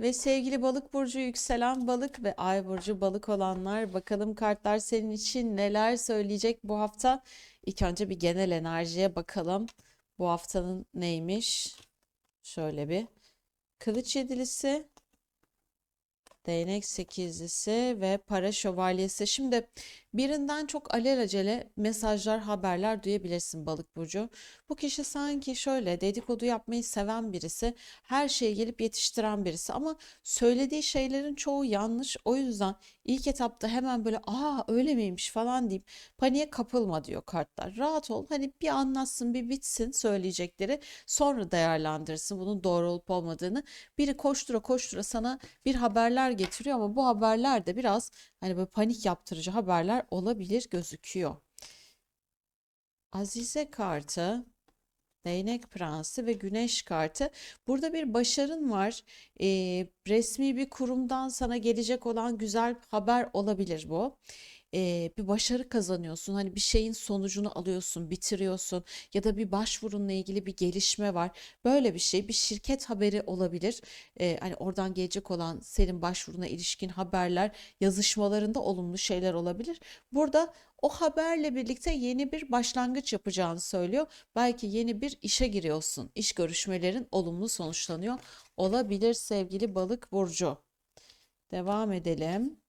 Ve sevgili balık burcu yükselen balık ve ay burcu balık olanlar bakalım kartlar senin için neler söyleyecek bu hafta. İlk önce bir genel enerjiye bakalım. Bu haftanın neymiş? Şöyle bir kılıç yedilisi, Değnek sekizlisi ve para şövalyesi. Şimdi birinden çok alelacele mesajlar, haberler duyabilirsin balık burcu. Bu kişi sanki şöyle dedikodu yapmayı seven birisi, her şeye gelip yetiştiren birisi ama söylediği şeylerin çoğu yanlış. O yüzden ilk etapta hemen böyle aa öyle miymiş falan deyip paniğe kapılma diyor kartlar. Rahat ol. Hani bir anlatsın, bir bitsin söyleyecekleri. Sonra değerlendirsin bunun doğru olup olmadığını. Biri koştura koştura sana bir haberler getiriyor ama bu haberler de biraz hani böyle panik yaptırıcı haberler olabilir gözüküyor. Azize kartı, Değnek Prensi ve Güneş kartı. Burada bir başarın var. Ee, resmi bir kurumdan sana gelecek olan güzel haber olabilir bu. Ee, bir başarı kazanıyorsun. Hani bir şeyin sonucunu alıyorsun, bitiriyorsun ya da bir başvurunla ilgili bir gelişme var. Böyle bir şey, bir şirket haberi olabilir. Ee, hani oradan gelecek olan senin başvuruna ilişkin haberler, yazışmalarında olumlu şeyler olabilir. Burada o haberle birlikte yeni bir başlangıç yapacağını söylüyor. Belki yeni bir işe giriyorsun. İş görüşmelerin olumlu sonuçlanıyor. Olabilir sevgili balık burcu. Devam edelim.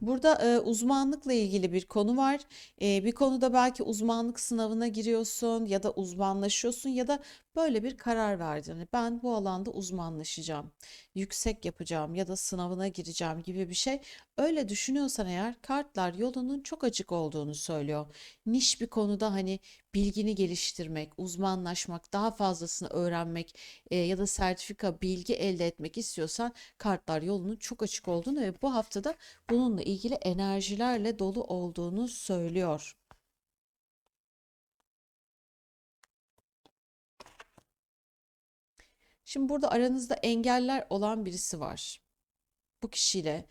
Burada e, uzmanlıkla ilgili bir konu var. E, bir konuda belki uzmanlık sınavına giriyorsun ya da uzmanlaşıyorsun ya da böyle bir karar verdin. Hani ben bu alanda uzmanlaşacağım, yüksek yapacağım ya da sınavına gireceğim gibi bir şey. Öyle düşünüyorsan eğer kartlar yolunun çok açık olduğunu söylüyor. Niş bir konuda hani bilgini geliştirmek, uzmanlaşmak, daha fazlasını öğrenmek e, ya da sertifika, bilgi elde etmek istiyorsan kartlar yolunun çok açık olduğunu ve bu haftada bununla ilgili enerjilerle dolu olduğunu söylüyor. Şimdi burada aranızda engeller olan birisi var. Bu kişiyle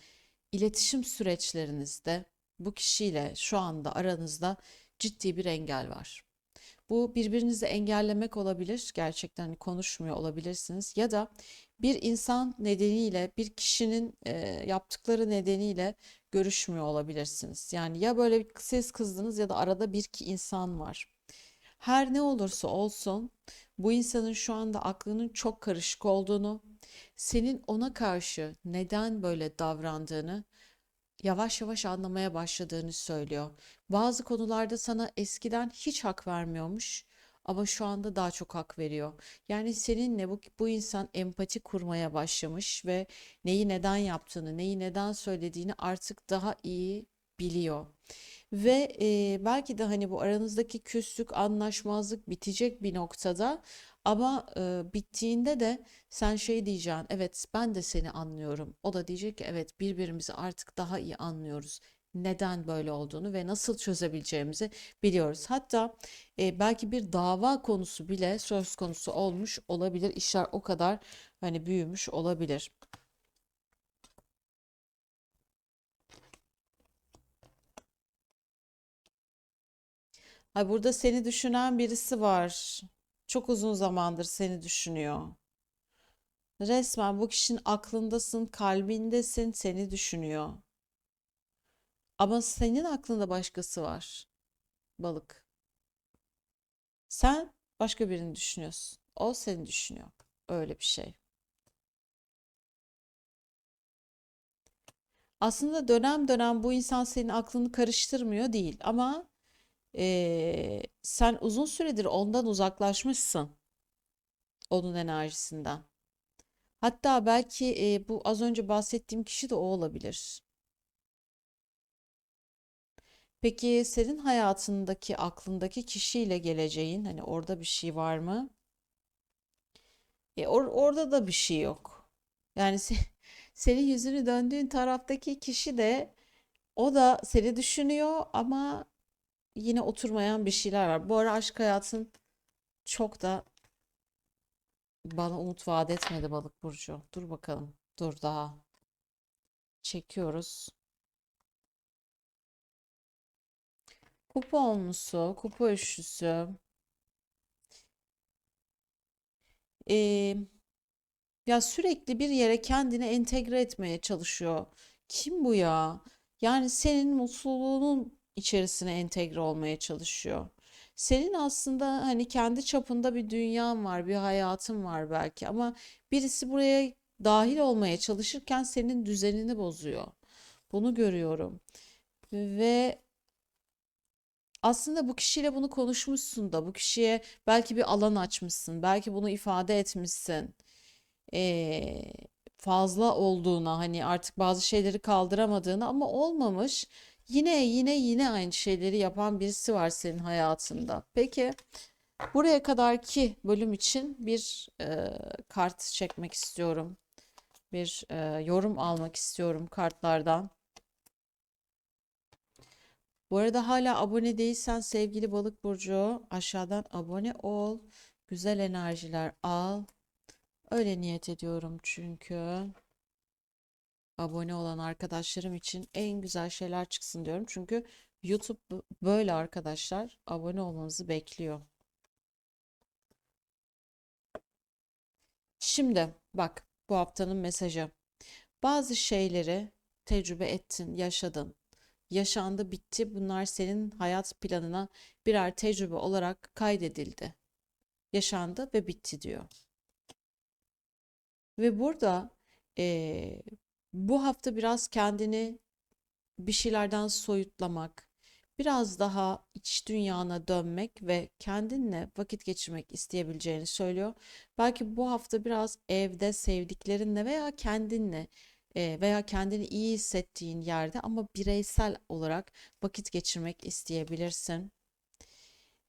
iletişim süreçlerinizde bu kişiyle şu anda aranızda ciddi bir engel var. Bu birbirinizi engellemek olabilir. Gerçekten konuşmuyor olabilirsiniz. Ya da bir insan nedeniyle, bir kişinin e, yaptıkları nedeniyle görüşmüyor olabilirsiniz. Yani ya böyle siz kızdınız ya da arada bir iki insan var. Her ne olursa olsun bu insanın şu anda aklının çok karışık olduğunu, senin ona karşı neden böyle davrandığını yavaş yavaş anlamaya başladığını söylüyor. Bazı konularda sana eskiden hiç hak vermiyormuş ama şu anda daha çok hak veriyor. Yani seninle bu, bu insan empati kurmaya başlamış ve neyi neden yaptığını, neyi neden söylediğini artık daha iyi biliyor. Ve e, belki de hani bu aranızdaki küslük, anlaşmazlık bitecek bir noktada ama e, bittiğinde de sen şey diyeceksin, evet ben de seni anlıyorum. O da diyecek ki evet birbirimizi artık daha iyi anlıyoruz. Neden böyle olduğunu ve nasıl çözebileceğimizi biliyoruz. Hatta e, belki bir dava konusu bile söz konusu olmuş olabilir. İşler o kadar hani büyümüş olabilir. Ay burada seni düşünen birisi var. Çok uzun zamandır seni düşünüyor. Resmen bu kişinin aklındasın, kalbindesin, seni düşünüyor. Ama senin aklında başkası var. Balık. Sen başka birini düşünüyorsun. O seni düşünüyor. Öyle bir şey. Aslında dönem dönem bu insan senin aklını karıştırmıyor değil ama eee, sen uzun süredir ondan uzaklaşmışsın. Onun enerjisinden. Hatta belki eee, bu az önce bahsettiğim kişi de o olabilir. Peki senin hayatındaki aklındaki kişiyle geleceğin hani orada bir şey var mı? E, or- orada da bir şey yok. Yani se- senin yüzünü döndüğün taraftaki kişi de o da seni düşünüyor ama yine oturmayan bir şeyler var. Bu ara aşk hayatın çok da bana umut vaat etmedi balık burcu. Dur bakalım. Dur daha. Çekiyoruz. Kupa onlusu, kupa üçlüsü. Ee, ya sürekli bir yere kendini entegre etmeye çalışıyor. Kim bu ya? Yani senin mutluluğunun içerisine entegre olmaya çalışıyor. Senin aslında hani kendi çapında bir dünyan var, bir hayatın var belki ama birisi buraya dahil olmaya çalışırken senin düzenini bozuyor. Bunu görüyorum. Ve aslında bu kişiyle bunu konuşmuşsun da bu kişiye belki bir alan açmışsın, belki bunu ifade etmişsin. Ee, fazla olduğuna hani artık bazı şeyleri kaldıramadığını ama olmamış. Yine yine yine aynı şeyleri yapan birisi var senin hayatında. Peki buraya kadarki bölüm için bir e, kart çekmek istiyorum. Bir e, yorum almak istiyorum kartlardan. Bu arada hala abone değilsen sevgili balık burcu aşağıdan abone ol. Güzel enerjiler al. Öyle niyet ediyorum çünkü abone olan arkadaşlarım için en güzel şeyler çıksın diyorum. Çünkü YouTube böyle arkadaşlar abone olmanızı bekliyor. Şimdi bak bu haftanın mesajı. Bazı şeyleri tecrübe ettin, yaşadın. Yaşandı, bitti. Bunlar senin hayat planına birer tecrübe olarak kaydedildi. Yaşandı ve bitti diyor. Ve burada eee, bu hafta biraz kendini bir şeylerden soyutlamak, biraz daha iç dünyana dönmek ve kendinle vakit geçirmek isteyebileceğini söylüyor. Belki bu hafta biraz evde sevdiklerinle veya kendinle e, veya kendini iyi hissettiğin yerde ama bireysel olarak vakit geçirmek isteyebilirsin.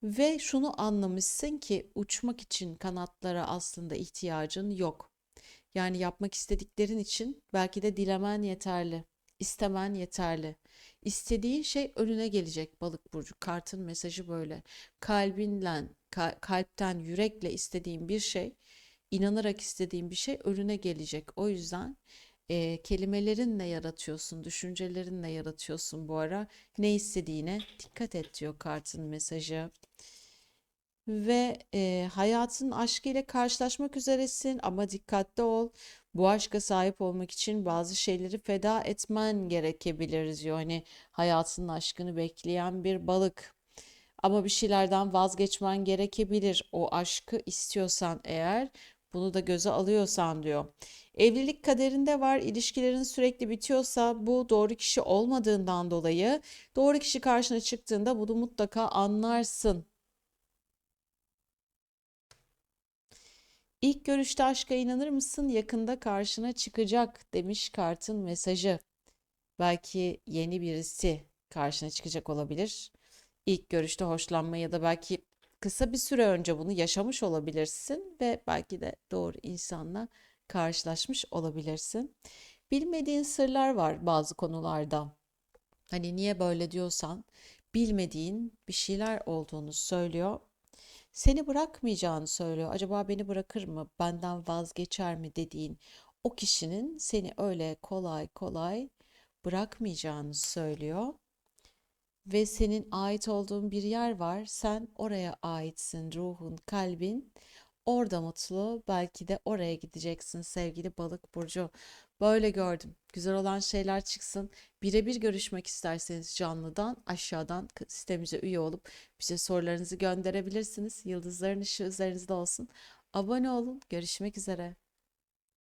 Ve şunu anlamışsın ki uçmak için kanatlara aslında ihtiyacın yok. Yani yapmak istediklerin için belki de dilemen yeterli, istemen yeterli. İstediğin şey önüne gelecek balık burcu. Kartın mesajı böyle. Kalbinle, ka- kalpten, yürekle istediğin bir şey, inanarak istediğin bir şey önüne gelecek. O yüzden e, kelimelerinle yaratıyorsun, düşüncelerinle yaratıyorsun bu ara. Ne istediğine dikkat et diyor kartın mesajı. Ve e, hayatın aşkıyla karşılaşmak üzeresin ama dikkatli ol. Bu aşka sahip olmak için bazı şeyleri feda etmen gerekebilir diyor. Hani hayatının aşkını bekleyen bir balık. Ama bir şeylerden vazgeçmen gerekebilir. O aşkı istiyorsan eğer bunu da göze alıyorsan diyor. Evlilik kaderinde var. İlişkilerin sürekli bitiyorsa bu doğru kişi olmadığından dolayı doğru kişi karşına çıktığında bunu mutlaka anlarsın İlk görüşte aşka inanır mısın? Yakında karşına çıkacak demiş kartın mesajı. Belki yeni birisi karşına çıkacak olabilir. İlk görüşte hoşlanma ya da belki kısa bir süre önce bunu yaşamış olabilirsin ve belki de doğru insanla karşılaşmış olabilirsin. Bilmediğin sırlar var bazı konularda. Hani niye böyle diyorsan bilmediğin bir şeyler olduğunu söylüyor seni bırakmayacağını söylüyor. Acaba beni bırakır mı, benden vazgeçer mi dediğin o kişinin seni öyle kolay kolay bırakmayacağını söylüyor. Ve senin ait olduğun bir yer var. Sen oraya aitsin, ruhun, kalbin. Orada mutlu, belki de oraya gideceksin sevgili balık burcu. Böyle gördüm. Güzel olan şeyler çıksın. Birebir görüşmek isterseniz canlıdan aşağıdan sitemize üye olup bize sorularınızı gönderebilirsiniz. Yıldızların ışığı üzerinizde olsun. Abone olun. Görüşmek üzere.